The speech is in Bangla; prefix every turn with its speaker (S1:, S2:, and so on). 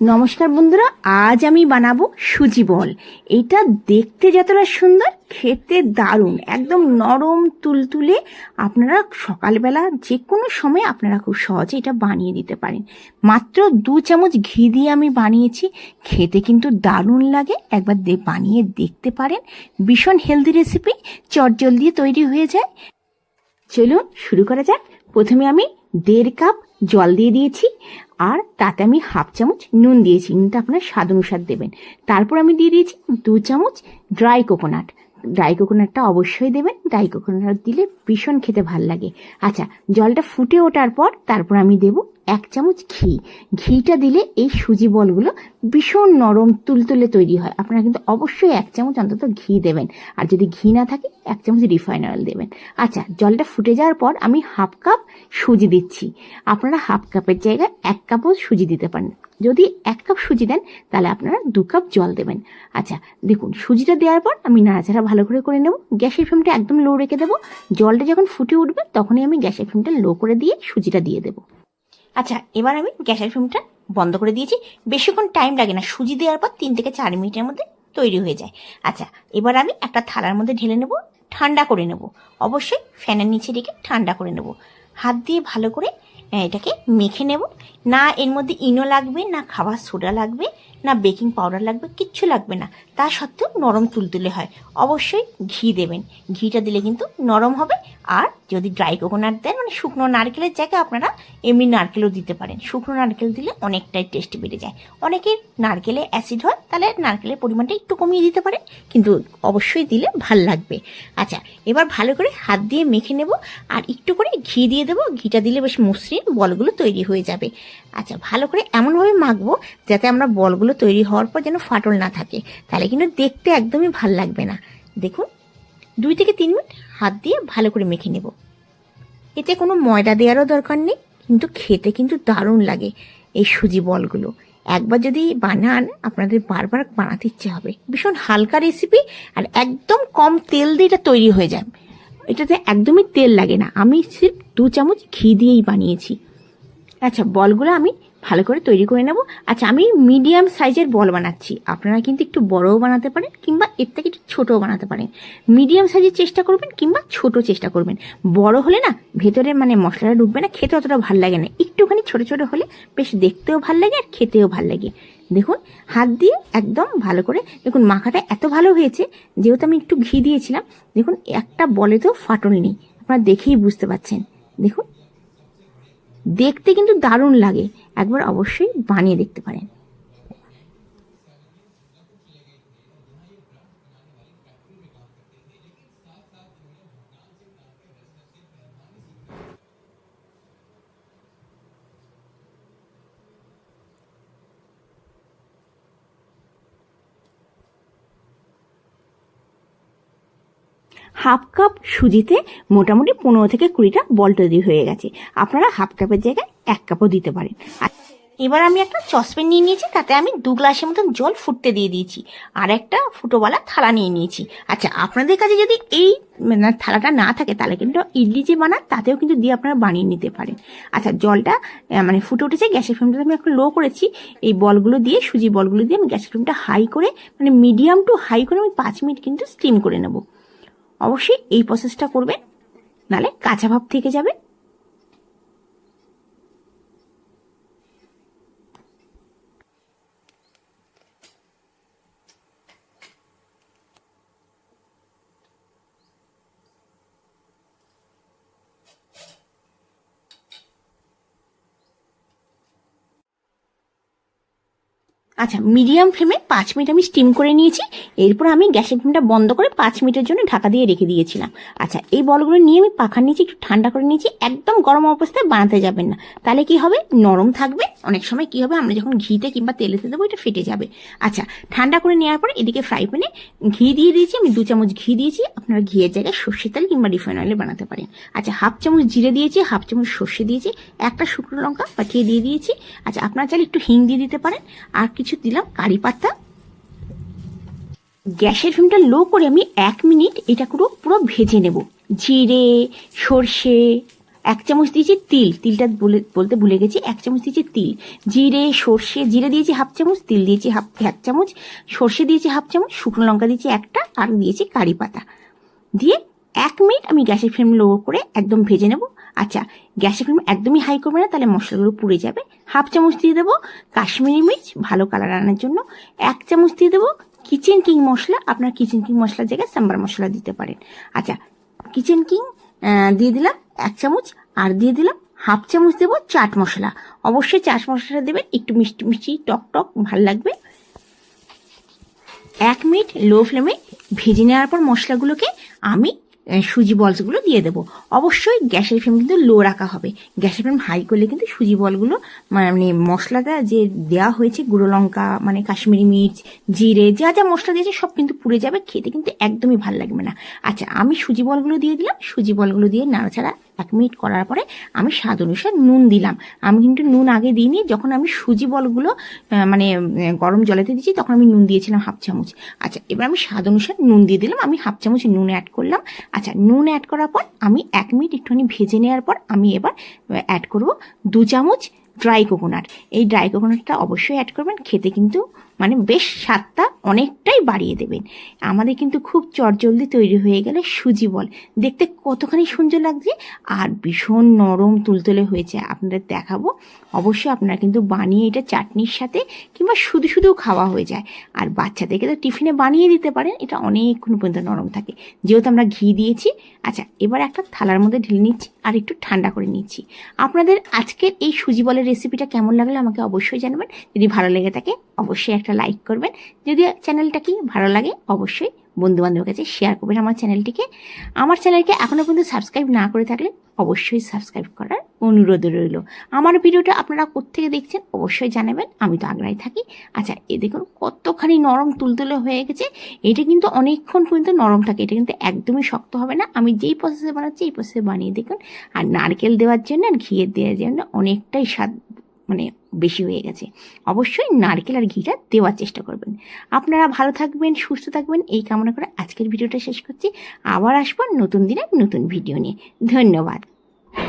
S1: নমস্কার বন্ধুরা, আজ আমি বানাবো সুজি বল। এটা দেখতে যতটা সুন্দর, খেতে দারুণ, একদম নরম, তুলতুলে। আপনারা সকালবেলা যে কোনো সময় আপনারা খুব সহজে এটা বানিয়ে দিতে পারেন। মাত্র দু চামচ ঘি দিয়ে আমি বানিয়েছি, খেতে কিন্তু দারুণ লাগে। একবার বানিয়ে দেখতে পারেন। ভীষণ হেলদি রেসিপি চটজল দিয়ে তৈরি হয়ে যায়। চলুন শুরু করা যাক। প্রথমে আমি দেড় কাপ জল দিয়ে দিয়েছি আর তাতে আমি হাফ চামচ নুন দিয়েছি, নুনটা আপনার স্বাদ অনুসার দেবেন। তারপর আমি দিয়ে দিয়েছি দু চামচ ড্রাই কোকোনাট। ড্রাই কোকোনাটটা অবশ্যই দেবেন, ড্রাই কোকোনাট দিলে ভীষণ খেতে ভালো লাগে। আচ্ছা জলটা ফুটে ওঠার পর তারপর আমি দেব এক চামচ ঘি। ঘিটা দিলে এই সুজি বলগুলো ভীষণ নরম তুলতুলে তৈরি হয়। আপনারা কিন্তু অবশ্যই এক চামচ অন্তত ঘি দেবেন। আর যদি ঘি না থাকে, এক চামচ রিফাইন অয়েল দেবেন। আচ্ছা জলটা ফুটে যাওয়ার পর আমি হাফ কাপ সুজি দিচ্ছি। আপনারা হাফ কাপের জায়গায় এক কাপও সুজি দিতে পারেন। যদি এক কাপ সুজি দেন, তাহলে আপনারা দু কাপ জল দেবেন। আচ্ছা দেখুন, সুজিটা দেওয়ার পর আমি নাড়াচাড়া ভালো করে করে নেব। গ্যাসের ফ্লেমটা একদম লো রেখে দেবো। জলটা যখন ফুটে উঠবে, তখনই আমি গ্যাসের ফ্লেমটা লো করে দিয়ে সুজিটা দিয়ে দেবো। আচ্ছা এবার আমি গ্যাসের ফ্লেমটা বন্ধ করে দিয়েছি। বেশিক্ষণ টাইম লাগে না, সুজি দেওয়ার পর তিন থেকে চার মিনিটের মধ্যে তৈরি হয়ে যায়। আচ্ছা এবার আমি একটা থালার মধ্যে ঢেলে নেব, ঠান্ডা করে নেব। অবশ্যই ফ্যানের নিচে রেখে ঠান্ডা করে নেব। হাত দিয়ে ভালো করে এটাকে মেখে নেব। না এর মধ্যে ইনো লাগবে, না খাবার সোডা লাগবে, না বেকিং পাউডার লাগবে, কিচ্ছু লাগবে না। তা সত্ত্বেও নরম তুলতুলে হয়। অবশ্যই ঘি দেবেন। ঘিটা দিলে কিন্তু নরম হবে। আর যদি ড্রাই কোকোনাট দেন মানে শুকনো নারকেলের জায়গায় আপনারা এমনি নারকেলও দিতে পারেন। শুকনো নারকেল দিলে অনেকটাই টেস্ট বেড়ে যায়। অনেকের নারকেলে অ্যাসিড হয়, তাহলে নারকেলের পরিমাণটা একটু কমিয়ে দিতে পারে কিন্তু অবশ্যই দিলে ভালো লাগবে। আচ্ছা এবার ভালো করে হাত দিয়ে মেখে নেব। আর একটু করে ঘি দিয়ে দেবো। ঘিটা দিলে বেশ মসৃণ বলগুলো তৈরি হয়ে যাবে। আচ্ছা ভালো করে এমনভাবে মাখবো যাতে আমরা বলগুলো তৈরি হওয়ার পর যেন ফাটল না থাকে। তাহলে কিন্তু দেখতে একদমই ভালো লাগবে না। দেখুন, দুই থেকে তিন মিনিট হাত দিয়ে ভালো করে মেখে নেব। এতে কোনো ময়দা দেওয়ারও দরকার নেই, কিন্তু খেতে কিন্তু দারুণ লাগে এই সুজি বলগুলো। একবার যদি বানান, আপনাদের বারবার বানাতে ইচ্ছে হবে। ভীষণ হালকা রেসিপি আর একদম কম তেল দিয়ে এটা তৈরি হয়ে যায় এটাতে একদমই তেল লাগে না। আমি সির্ফ দু চামচ ঘি দিয়েই বানিয়েছি। আচ্ছা বলগুলো আমি ভালো করে তৈরি করে নেব। আচ্ছা আমি মিডিয়াম সাইজের বল বানাচ্ছি। আপনারা কিন্তু একটু বড়ও বানাতে পারেন কিংবা এর থেকে একটু ছোটও বানাতে পারেন। মিডিয়াম সাইজের চেষ্টা করবেন কিংবা ছোট চেষ্টা করবেন। বড় হলে না ভেতরে মানে মশলাটা ঢুকবে না, খেতে অতটা ভালো লাগে না। একটুখানি ছোট ছোট হলে বেশ দেখতেও ভালো লাগে আর খেতেও ভালো লাগে। দেখুন, হাত দিয়ে একদম ভালো করে, দেখুন মাখাটা এত ভালো হয়েছে, যেহেতু আমি একটু ঘি দিয়েছিলাম, দেখুন একটা বলেতেও ফাটল নেই। আপনারা দেখেই বুঝতে পারছেন। দেখুন দেখতে কিন্তু দারুণ লাগে। একবার অবশ্যই বানিয়ে দেখতে পারেন। হাফ কাপ সুজিতে মোটামুটি পনেরো থেকে কুড়িটা বল তৈরি হয়ে গেছে। আপনারা হাফ কাপের জায়গায় এক কাপও দিতে পারেন। আর এবার আমি একটা সসপ্যান নিয়ে নিয়েছি, তাতে আমি দু গ্লাসের মতন জল ফুটতে দিয়ে দিয়েছি। আর একটা ফুটোওয়ালা থালা নিয়ে নিয়েছি। আচ্ছা আপনাদের কাছে যদি এই মানে থালাটা না থাকে, তাহলে কিন্তু ইডলি যে বানান, তাতেও কিন্তু দিয়ে আপনারা বানিয়ে নিতে পারেন। আচ্ছা জলটা মানে ফুটে উঠেছে, গ্যাসের ফ্লেমটা আমি একটু লো করেছি। এই বলগুলো দিয়ে, সুজি বলগুলো দিয়ে আমি গ্যাসের ফ্লেমটা হাই করে মানে মিডিয়াম টু হাই করে আমি পাঁচ মিনিট কিন্তু স্টিম করে নেব। অবশ্যই এই প্রসেসটা করবেন নালে কাঁচা ভাব থেকে যাবে। আচ্ছা মিডিয়াম ফ্লেমে পাঁচ মিনিট আমি স্টিম করে নিয়েছি। এরপর আমি গ্যাসের ফ্লেমটা বন্ধ করে পাঁচ মিনিটের জন্য ঢাকা দিয়ে রেখে দিয়েছিলাম। আচ্ছা এই বলগুলো নিয়ে আমি পাখার নিচে একটু ঠান্ডা করে নিয়েছি। একদম গরম অবস্থায় বানাতে যাবেন না। তাহলে কি হবে? নরম থাকবে। অনেক সময় কি হবে? আমরা যখন ঘিতে কিংবা তেলেতে দেবো, এটা ফেটে যাবে। আচ্ছা ঠান্ডা করে নেওয়ার পরে এদিকে ফ্রাই প্যানে ঘি দিয়ে দিয়েছি। আমি দু চামচ ঘি দিয়েছি। আপনারা ঘিয়ের জায়গায় সর্ষের তেল কিংবা রিফাইন অয়েলে বানাতে পারেন। আচ্ছা হাফ চামচ জিরে দিয়েছি, হাফ চামচ সর্ষে দিয়েছি, একটা শুকনো লঙ্কা পাঠিয়ে দিয়ে দিয়েছি। আচ্ছা আপনারা চাইলে একটু হিং দিয়ে দিতে পারেন। আর কিছু দিলাম, কারি পাতা। গ্যাসের ফ্লেমটা লো করে আমি এক মিনিট এটা পুরো পুরো ভেজে নেব। জিরে, সর্ষে, এক চামচ দিয়েছি তিল। তিলটা বলে, বলতে ভুলে গেছি, এক চামচ দিয়েছি তিল। জিরে, সর্ষে, জিরে দিয়েছি হাফ চামচ, তিল দিয়েছি হাফ, এক চামচ, সর্ষে দিয়েছি হাফ চামচ, শুকনো লঙ্কা দিয়েছি একটা, আর দিয়েছি কারি পাতা। দিয়ে এক মিনিট আমি গ্যাসের ফ্লেম লো করে একদম ভেজে নেব। আচ্ছা গ্যাসের ফ্লেম একদমই হাই করবে না, তাহলে মশলাগুলো পুড়ে যাবে। হাফ চামচ দিয়ে দেবো কাশ্মীরি মির্চ, ভালো কালার আনার জন্য। এক চামচ দিয়ে দেবো কিচেন কিং মশলা, আপনার কিচেন কিং মশলার জায়গায় সাম্বার মশলা দিতে পারেন। আচ্ছা কিচেন কিং দিয়ে দিলাম এক চামচ, আর দিয়ে দিলাম হাফ চামচ দেবো চাট মশলা। অবশ্যই চাট মশলাটা দেবেন, একটু মিষ্টি মিষ্টি, টক টক, ভালো লাগবে। এক মিনিট লো ফ্লেমে ভেজে নেওয়ার পর মশলাগুলোকে আমি সুজি বলসগুলো দিয়ে দেবো। অবশ্যই গ্যাসের ফ্লেম কিন্তু লো রাখা হবে। গ্যাসের ফ্লেম হাই করলে কিন্তু সুজি বলগুলো মানে মশলাটা যে দেওয়া হয়েছে, গুঁড়ো লঙ্কা মানে কাশ্মীরি মির্চ, জিরে, যা যা মশলা দিয়েছে সব কিন্তু পুড়ে যাবে, খেতে কিন্তু একদমই ভালো লাগবে না। আচ্ছা আমি সুজি বলগুলো দিয়ে দিলাম, সুজি বলগুলো দিয়ে নাড়াচাড়া এক মিনিট করার পরে আমি স্বাদ অনুসারে নুন দিলাম। আমি কিন্তু নুন আগে দিইনি, যখন আমি সুজি বলগুলো মানে গরম জলেতে দিয়েছি, তখন আমি নুন দিয়েছিলাম হাফ চামচ। আচ্ছা এবার আমি স্বাদ অনুসারে নুন দিয়ে দিলাম, আমি হাফ চামচ নুন অ্যাড করলাম। আচ্ছা নুন অ্যাড করার পর আমি এক মিনিট একটুখানি ভেজে নেওয়ার পর আমি এবার অ্যাড করব দু চামচ ড্রাই কোকোনাট এই ড্রাই কোকোনাটটা অবশ্যই অ্যাড করবেন, খেতে কিন্তু মানে বেশ স্বাদটা অনেকটাই বাড়িয়ে দেবেন। আমাদের কিন্তু খুব চটজলদি তৈরি হয়ে গেলে সুজি বল। দেখতে কতখানি সুন্দর লাগছে আর ভীষণ নরম তুলতুলে হয়েছে। আপনাদের দেখাবো। অবশ্যই আপনারা কিন্তু বানিয়ে এটা চাটনির সাথে কিংবা শুধু শুধু খাওয়া হয়ে যায়। আর বাচ্চাদেরকে তো টিফিনে বানিয়ে দিতে পারেন, এটা অনেকক্ষণ পর্যন্ত নরম থাকে। যেহেতু আমরা ঘি দিয়েছি আচ্ছা এবার একটা থালার মধ্যে ঢেলে নিচ্ছি আর একটু ঠান্ডা করে নিচ্ছি। আপনাদের আজকের এই সুজি বলের রেসিপিটা কেমন লাগল আমাকে অবশ্যই জানাবেন। যদি ভালো লেগে থাকে, অবশ্যই একটা লাইক করবেন। যদি চ্যানেলটা কি ভালো লাগে, অবশ্যই বন্ধু বান্ধবের কাছে শেয়ার করবেন আমার চ্যানেলটিকে আমার চ্যানেলকে এখনও পর্যন্ত সাবস্ক্রাইব না করে থাকলে অবশ্যই সাবস্ক্রাইব করার অনুরোধ রইল। আমার ভিডিওটা আপনারা কোত্থেকে দেখছেন অবশ্যই জানাবেন, আমি তো আগ্রায় থাকি। আচ্ছা এ দেখুন কতখানি নরম তুলতুলে হয়ে গেছে। এটা কিন্তু অনেকক্ষণ পর্যন্ত নরম থাকে, এটা কিন্তু একদমই শক্ত হবে না। আমি যেই প্রসেসে বানাচ্ছি, এই প্রসেসে বানিয়ে দেখুন। আর নারকেল দেওয়ার জন্য আর ঘিয়ের দেওয়ার জন্য অনেকটাই স্বাদ মানে বেশি হয়ে গেছে। অবশ্যই নারকেল আর ঘিটা দেওয়ার চেষ্টা করবেন। আপনারা ভালো থাকবেন, সুস্থ থাকবেন, এই কামনা করে আজকের ভিডিওটা শেষ করছি। আবার আসব নতুন দিনে নতুন ভিডিও নিয়ে। ধন্যবাদ।